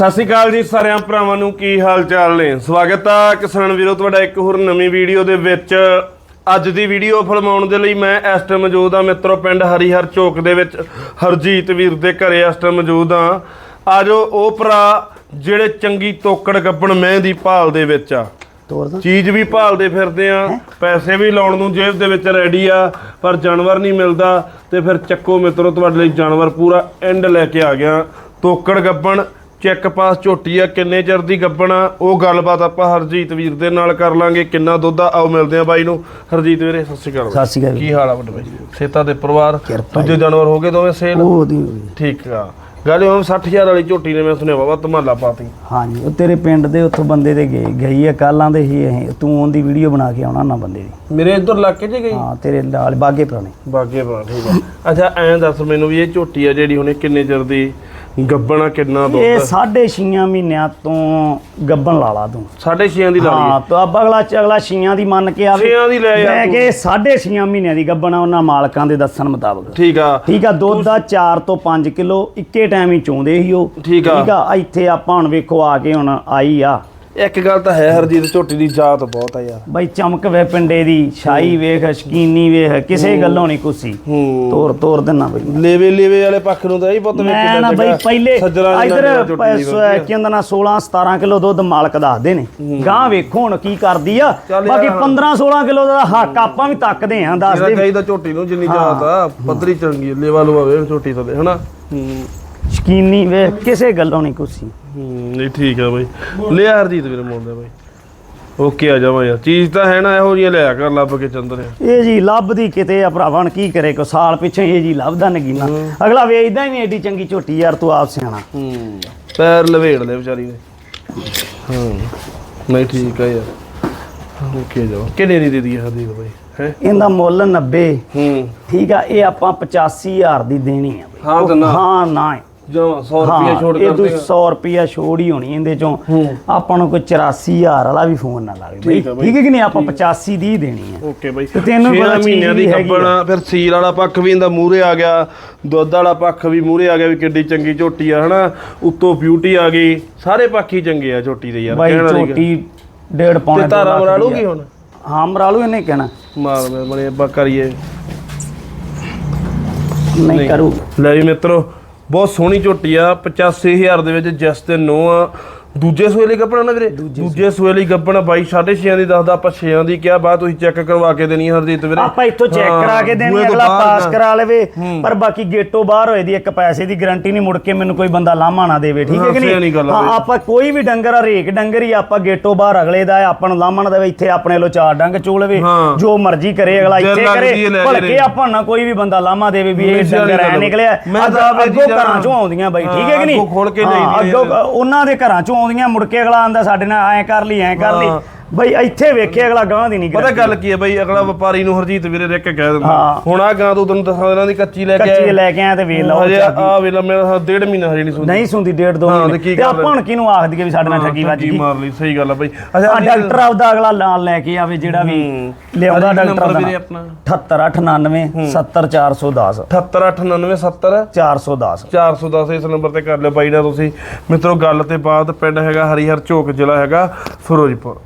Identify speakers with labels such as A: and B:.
A: ਸਤਿ ਸ਼੍ਰੀ ਅਕਾਲ ਜੀ ਸਾਰਿਆਂ ਭਰਾਵਾਂ ਨੂੰ ਕੀ ਹਾਲ ਚਾਲ ਨੇ? ਸਵਾਗਤ ਆ ਕਿਸਾਨ ਵੀਰੋ ਤੁਹਾਡਾ ਇੱਕ ਹੋਰ ਨਵੀਂ ਵੀਡੀਓ ਦੇ ਵਿੱਚ। ਅੱਜ ਦੀ ਵੀਡੀਓ ਫਿਲਮਾਉਣ ਦੇ ਲਈ ਮੈਂ ਇਸ ਟਾਈਮ ਮੌਜੂਦ ਆ ਮਿੱਤਰੋ ਪਿੰਡ ਹਰੀਹਰ ਚੌਕ ਦੇ ਵਿੱਚ। ਹਰਜੀਤ ਵੀਰ ਦੇ ਘਰੇ ਇਸ ਟਾਈਮ ਮੌਜੂਦ ਆ ਆਜੋ ਉਹ ਭਰਾ ਜਿਹੜੇ ਚੰਗੀ ਤੋਕੜ ਗੱਬਣ ਮੈਂ ਦੀ ਭਾਲ ਦੇ ਵਿੱਚ ਆ। ਚੀਜ਼ ਵੀ ਭਾਲਦੇ ਫਿਰਦੇ ਆ ਪੈਸੇ ਵੀ ਲਾਉਣ ਨੂੰ ਜੇਬ ਦੇ ਵਿੱਚ ਰੈਡੀ ਆ ਪਰ ਜਾਨਵਰ ਨਹੀਂ ਮਿਲਦਾ ਤੇ ਫਿਰ ਚੱਕੋ ਮਿੱਤਰੋ ਤੁਹਾਡੇ ਲਈ ਜਾਨਵਰ ਪੂਰਾ ਐਂਡ ਲੈ ਕੇ ਆ ਗਿਆ। ਤੋਕੜ ਗੱਬਣ ਚੈੱਕ ਪਾਸ ਝੋਟੀ ਆ ਕਿੰਨੇ ਚਿਰ ਦੀ ਗੱਬਣ ਉਹ ਗੱਲਬਾਤ ਆਪਾਂ ਹਰਜੀਤ ਵੀਰ ਦੇ ਨਾਲ ਕਰ ਲਾਂਗੇ। ਕਿੰਨਾ ਦੁੱਧ ਆ? ਆਓ ਮਿਲਦੇ ਆ ਬਾਈ ਨੂੰ। ਹਰਜੀਤ ਵੀਰੇ ਸਤਿ ਸ਼੍ਰੀ ਅਕਾਲ
B: ਸਤਿ ਸ਼੍ਰੀ ਅਕਾਲ
A: ਕੀ ਹਾਲ ਆ ਵੱਡੇ ਬਾਈ? ਸੇਤਾ ਦੇ ਪਰਿਵਾਰ?
B: ਕਿਰਪਾ
A: ਦੂਜੇ ਜਾਨਵਰ ਹੋ ਗਏ ਦੋਵੇਂ ਸੇਲ?
B: ਉਹ ਦੀ।
A: ਠੀਕ ਆ। ਗੱਲ ਹੁਣ 60000 ਵਾਲੀ ਝੋਟੀ ਨੇ ਮੈਂ ਸੁਣਿਆ ਵਾ ਧਮਾਲਾ ਪਾਤੀ।
B: ਹਾਂਜੀ ਉਹ ਤੇਰੇ ਪਿੰਡ ਦੇ ਉੱਥੋਂ ਬੰਦੇ ਦੇ ਗਏ ਗਈ ਆ ਕੱਲਾਂ ਦੇ ਹੀ ਇਹ। ਤੂੰ ਉਹਦੀ ਵੀਡੀਓ ਬਣਾ ਕੇ ਆਉਣਾ ਨਾ ਬੰਦੇ ਦੀ।
A: ਮੇਰੇ ਇੱਧਰ ਇਲਾਕੇ 'ਚ ਗਈ?
B: ਹਾਂ ਤੇਰੇ ਨਾਲ ਬਾਗੇ ਪੁਰਾਣੇ
A: ਬਾਗੇ ਠੀਕ ਆ। ਅੱਛਾ ਐਂ ਦੱਸ ਮੈਨੂੰ ਵੀ ਇਹ ਝੋਟੀ ਆ ਜਿਹੜੀ ਹੁਣੇ ਕਿੰਨੇ ਚਿਰ ਦੀ ਗੱਬਣਾ ਕਿੰਨਾ
B: ਇਹ
A: ਦੁੱਧ
B: ਸਾਢੇ ਛੀਆਂ ਮਹੀਨਿਆਂ ਤੋਂ ਗੱਬਣ ਲਾ ਲਾ ਤੂੰ।
A: ਸਾਢੇ ਛੇਆਂ ਦੀ ਲਾ ਲਈ?
B: ਹਾਂ ਤਾਂ ਅਬ ਅਗਲਾ ਅਗਲਾ ਛੀਆਂ ਦੀ ਮੰਨ ਕੇ ਆਵੇ।
A: ਛੇਆਂ ਦੀ ਲੈ ਯਾਰ
B: ਲੈ
A: ਤੂੰ।
B: ਕੇ ਸਾਢੇ ਛੀਆਂ ਮਹੀਨਿਆਂ ਦੀ ਗੱਬਣ ਆ ਉਹਨਾਂ ਮਾਲਕਾਂ ਦੇ ਦੱਸਣ ਮੁਤਾਬਕ।
A: ਠੀਕ ਆ।
B: ਠੀਕ ਆ ਦੁੱਧ ਦਾ 4 ਤੋਂ 5 ਕਿਲੋ ਇੱਕੇ ਟਾਈਮ ਹੀ ਚੋਂਦੇ ਸੀ ਉਹ।
A: ਠੀਕ ਆ।
B: ਠੀਕ ਆ ਇੱਥੇ ਆਪਾਂ ਹੁਣ ਵੇਖੋ ਆ ਕੇ ਹੁਣ ਆਈ ਆ।
A: ਇੱਕ ਗੱਲ ਤਾਂ ਹੈ ਹਰਜੀਤ ਝੋਟੀ ਦੀ ਜਾਤ ਬਹੁਤ ਆ ਯਾਰ।
B: ਬਈ ਚਮਕ ਵੇ ਪਿੰਡੇ ਦੀ ਛਾਈ ਵੇਖ ਸ਼ਕੀਨੀ ਵੇਖ ਕਿਸੇ ਗੱਲੋਂ ਨਹੀਂ ਕੁਸੀ। ਤੋਰ ਤੋਰ ਦੇਣਾ ਬਈ।
A: ਲੇਵੇ ਲੇਵੇ ਵਾਲੇ ਪੱਖ ਨੂੰ ਤਾਂ ਇਹ ਪੁੱਤ ਵੇ
B: ਮੈਂ ਨਾ ਬਈ ਪਹਿਲੇ ਇਧਰ ਕਹਿੰਦਾ ਨਾ 16 17 ਕਿਲੋ ਦੁੱਧ ਮਾਲਕ ਦੱਸਦੇ ਨੇ। ਗਾਂ ਵੇਖੋ ਹੁਣ ਕੀ ਕਰਦੀ ਆ। ਬਾਕੀ
A: ਯਾਰ।
B: 15 16 ਕਿਲੋ ਦਾ ਹੱਕ ਆਪਾਂ ਵੀ ਤੱਕਦੇ ਆਂ ਦੱਸਦੇ
A: ਚਾਹੀਦਾ ਝੋਟੀ ਨੂੰ ਜਿੰਨੀ ਜਾਤ ਆ ਪੱਧਰੀ ਚੰਗੀ ਲੇਵਾ ਲੂਆ ਵੇ ਝੋਟੀ ਥੱਲੇ ਹਨਾ?
B: ਸ਼ਕੀਨੀ ਵੇਖ ਕਿਸੇ ਗੱਲੋਂ ਨਹੀਂ ਕੁਸੀ
A: ਹੂੰ, ਨਹੀਂ ਠੀਕ ਆ ਬਈ। ਲਿਆ ਹਰਜੀਤ ਵੀਰੇ ਮੋਲਦਾ ਬਈ। ਓਕੇ ਆ ਜਾਵਾਂ ਯਾਰ ਚੀਜ਼ ਤਾਂ ਹੈ ਨਾ ਇਹੋ ਜਿਹੀਆਂ ਲਿਆ ਕਰ ਲੱਭ ਕੇ ਚੰਦਰਿਆ।
B: ਇਹ ਜੀ ਲੱਭਦੀ ਕਿਤੇ ਆ ਭਰਾਵਾਂ ਹੁਣ ਕੀ ਕਰੇ ਕੋ ਸਾਲ ਪਿੱਛੇ ਇਹ ਜੀ ਲੱਭਦਾ ਨਗੀਨਾ। ਅਗਲਾ ਵੇਚਦਾ ਹੀ ਨਹੀਂ ਏਡੀ ਚੰਗੀ ਝੋਟੀ ਯਾਰ ਤੂੰ ਆਪ ਸਿਆਣਾ।
A: ਹੂੰ ਪੈਰ ਲਵੇੜ ਲੈ ਵਿਚਾਰੀ ਨੇ ਹਾਂ ਨਹੀਂ ਠੀਕ ਆ ਯਾਰ। ਓਕੇ ਜਾਓ। ਕਿੰਨੇ ਦੀ ਦੇ ਹਰਦੀਪ ਬਾਈ ਹੈ?
B: ਇਹਦਾ ਮੁੱਲ 90
A: ਹੂੰ।
B: ਠੀਕ ਆ ਇਹ ਆਪਾਂ 85000 ਦੀ ਦੇਣੀ ਆ ਬਈ।
A: ਹਾਂ ਤਾਂ ਨਾ।
B: ਹਾਂ ਨਾ ਹੈ।
A: ਜਮਾ 100 ਰੁਪਏ
B: ਹਾਂ
A: ਛੋੜ
B: ਇਹ
A: ਕਰ
B: ਤੂੰ
A: ਦੇਗਾ
B: 100 ਰੁਪਿਆ ਛੋੜ ਹੀ ਹੋਣੀ ਇਹਦੇ ਚੋਂ। ਆਪਾਂ ਨੂੰ ਕੋਈ 84000 ਵਾਲਾ ਵੀ ਫੋਨ ਨਾ ਲਾਵੇ ਬਈ।
A: ਠੀਕ
B: ਹੈ ਕਿ ਨਹੀਂ? ਆਪਾਂ 85 ਦੀ ਹੀ ਦੇਣੀ ਆ
A: ਓਕੇ ਬਾਈ।
B: ਤੇ ਤੈਨੂੰ ਪਤਾ
A: ਮਹੀਨਿਆਂ ਦੀ
B: ਵੀ
A: ਗੱਬਣ ਫਿਰ ਸੀਲ ਵਾਲਾ ਪੱਖ ਵੀ ਇਹਦਾ ਮੂਹਰੇ ਆ ਗਿਆ। ਦੁੱਧ ਵਾਲਾ ਪੱਖ ਵੀ ਮੂਹਰੇ ਆ ਗਿਆ ਵੀ ਕਿੱਡੀ ਚੰਗੀ ਝੋਟੀ ਆ ਹਨਾ? ਉੱਤੋਂ ਬਿਊਟੀ ਆ ਗਈ। ਸਾਰੇ ਪੱਖ ਹੀ ਚੰਗੇ ਆ ਝੋਟੀ ਦੇ ਯਾਰ
B: ਬਾਈ। ਝੋਟੀ ਡੇਢ ਪੌਣੇ
A: ਤੇ
B: ਲੱਖ
A: ਮਰਾ ਲੂਗੀ। ਹੁਣ?
B: ਹਾਂ ਮਰਾ ਲੂ ਇਹਨੇ ਕਹਿਣਾ।
A: ਮਾਰ ਮੈਂ ਬਣੇ ਅੱਬਾ ਕਰੀਏ।
B: ਨਹੀਂ। ਕਰੂ।
A: ਲੈ ਜੀ ਮਿੱਤਰੋ ਬਹੁਤ ਸੋਹਣੀ ਝੋਟੀ ਆ 85000 ਦੇ ਵਿੱਚ ਜਿਸ ਤੇ ਨੋ ਆ। ਦੂਜੇ ਸੂਏ ਲਈ ਗੱਬਣਾ ਨਾ ਵੀਰੇ ਦੂਜੇ ਸੂਏ ਲਈ ਗੱਬਣਾ ਬਾਈ 6.5 ਦੀ ਦੱਸਦਾ ਆਪਾਂ 6 ਦੀ ਕਿਹਾ ਬਾਅਦ ਤੁਸੀਂ ਚੈੱਕ ਕਰਵਾ ਕੇ ਦੇਣੀ ਹਰਜੀਤ ਵੀਰੇ
B: ਆਪਾਂ ਇੱਥੋਂ ਚੈੱਕ ਕਰਾ ਕੇ ਦੇਣੀ ਅਗਲਾ ਪਾਸ। ਕਰਾ ਲਵੇ ਪਰ ਬਾਕੀ ਗੇਟੋਂ ਬਾਹਰ ਹੋਏ ਦੀ ਇੱਕ ਪੈਸੇ ਦੀ ਗਾਰੰਟੀ ਨਹੀਂ ਮੁੜ ਕੇ ਮੈਨੂੰ ਕੋਈ ਬੰਦਾ ਲਾਮਾ ਨਾ ਦੇਵੇ ਠੀਕ ਹੈ ਕਿ
A: ਨਹੀਂ
B: ਹਾਂ। ਆਪਾਂ ਕੋਈ ਵੀ ਡੰਗਰ ਆ ਰੇਕ ਡੰਗਰ ਹੀ ਆਪਾਂ ਗੇਟੋਂ ਬਾਹਰ ਅਗਲੇ ਦਾ ਆਪਾਂ ਨੂੰ ਲਾਮਾ ਨਾ ਦੇਵੇ ਇੱਥੇ ਆਪਣੇ ਲੋ ਚਾਰ ਡੰਗ ਚੋਲਵੇ। ਜੋ ਮਰਜ਼ੀ ਕਰੇ ਅਗਲਾ ਇੱਥੇ ਕਰੇ ਭਲਕੇ। ਆਪਾਂ ਨਾ ਕੋਈ ਵੀ ਬੰਦਾ ਲਾਮਾ ਦੇਵੇ ਵੀ ਇਹ ਡੰਗਰ ਐ। ਨਿਕਲਿਆ ਅੱਗ- ਘਰਾਂ ਚੋਂ ਆਉਂਦੀਆਂ ਬਾਈ ਠੀਕ ਹੈ ਕਿ ਨਹੀਂ
A: ਅੱਗੋਂ।
B: ਉਹਨਾਂ ਦੇ ਘਰਾਂ ਚੋਂ ਆਉਂਦੀਆਂ ਮੁੜ ਕੇ ਅਗਲਾ ਆਂਦਾ ਸਾਡੇ ਨਾਲ ਐਂ ਕਰ ਲਈ ਐਂ ਕਰ ਲਈ। ਬਈ ਇੱਥੇ ਵੇਖੇ ਅਗਲਾ ਗਾਂ ਦੀ ਨਹੀਂ
A: ਪਤਾ ਗੱਲ ਕੀ ਹੈ ਬਈ? ਅਗਲਾ ਵਪਾਰੀ ਨੂੰ ਹਰਜੀਤ ਵੀਰੇ ਰਿਕ ਕਹਿ ਦਿੰਦਾ।
B: ਹਾਂ।
A: ਹੁਣ ਆ ਗਾਂ ਤੂੰ ਤੈਨੂੰ ਦੱਸਾਂ ਇਹਨਾਂ ਦੀ ਕੱਚੀ ਲੈ ਕੇ
B: ਕੱਚੀ
A: ਆਇਆ।
B: ਲੈ ਕੇ ਆਇਆ ਤੇ ਵੇਖ ਲਓ
A: ਹਜੇ। ਆ ਵੇਲਾ ਮੇਰਾ ਡੇਢ ਮਹੀਨਾ ਹਜੇ ਨਹੀਂ ਸੁਣਦੀ
B: ਨਹੀਂ ਸੁਣਦੀ ਡੇਢ ਦੋ
A: ਹਾਂ, ਤੇ
B: ਮਹੀਨੇ ਤੇ
A: ਗੱਲ
B: ਆਪਾਂ ਹੁਣ ਕਿਹਨੂੰ ਆਖ ਦਈਏ ਵੀ ਸਾਡੇ ਨਾਲ ਠੱਗੀ ਵੱਜ ਗਈ?
A: ਮਾਰ ਲਈ ਸਹੀ ਗੱਲ ਆ ਬਈ।
B: ਆ
A: ਅੱਛਾ
B: ਡਾਕਟਰ ਆਪਦਾ ਅਗਲਾ ਨਾਲ ਲੈ ਕੇ ਆਵੇ ਜਿਹੜਾ ਵੀ। ਲਿਆਉਂਦਾ ਡਾਕਟਰ
A: ਨੰਬਰ ਵੀਰੇ ਆਪਣਾ।
B: 7899 70410
A: 78897
B: 410
A: 410 ਇਸ ਨੰਬਰ ਤੇ ਕਰ ਲਿਓ ਬਾਈ ਨਾਲ ਤੁਸੀਂ। ਮਿੱਤਰੋ ਗੱਲ ਤੇ ਬਾਅਦ ਪਿੰਡ ਹੈਗਾ ਹਰੀਹਰ ਝੋਕ ਜ਼ਿਲ੍ਹਾ ਹੈਗਾ ਫਿਰੋਜ਼ਪੁਰ।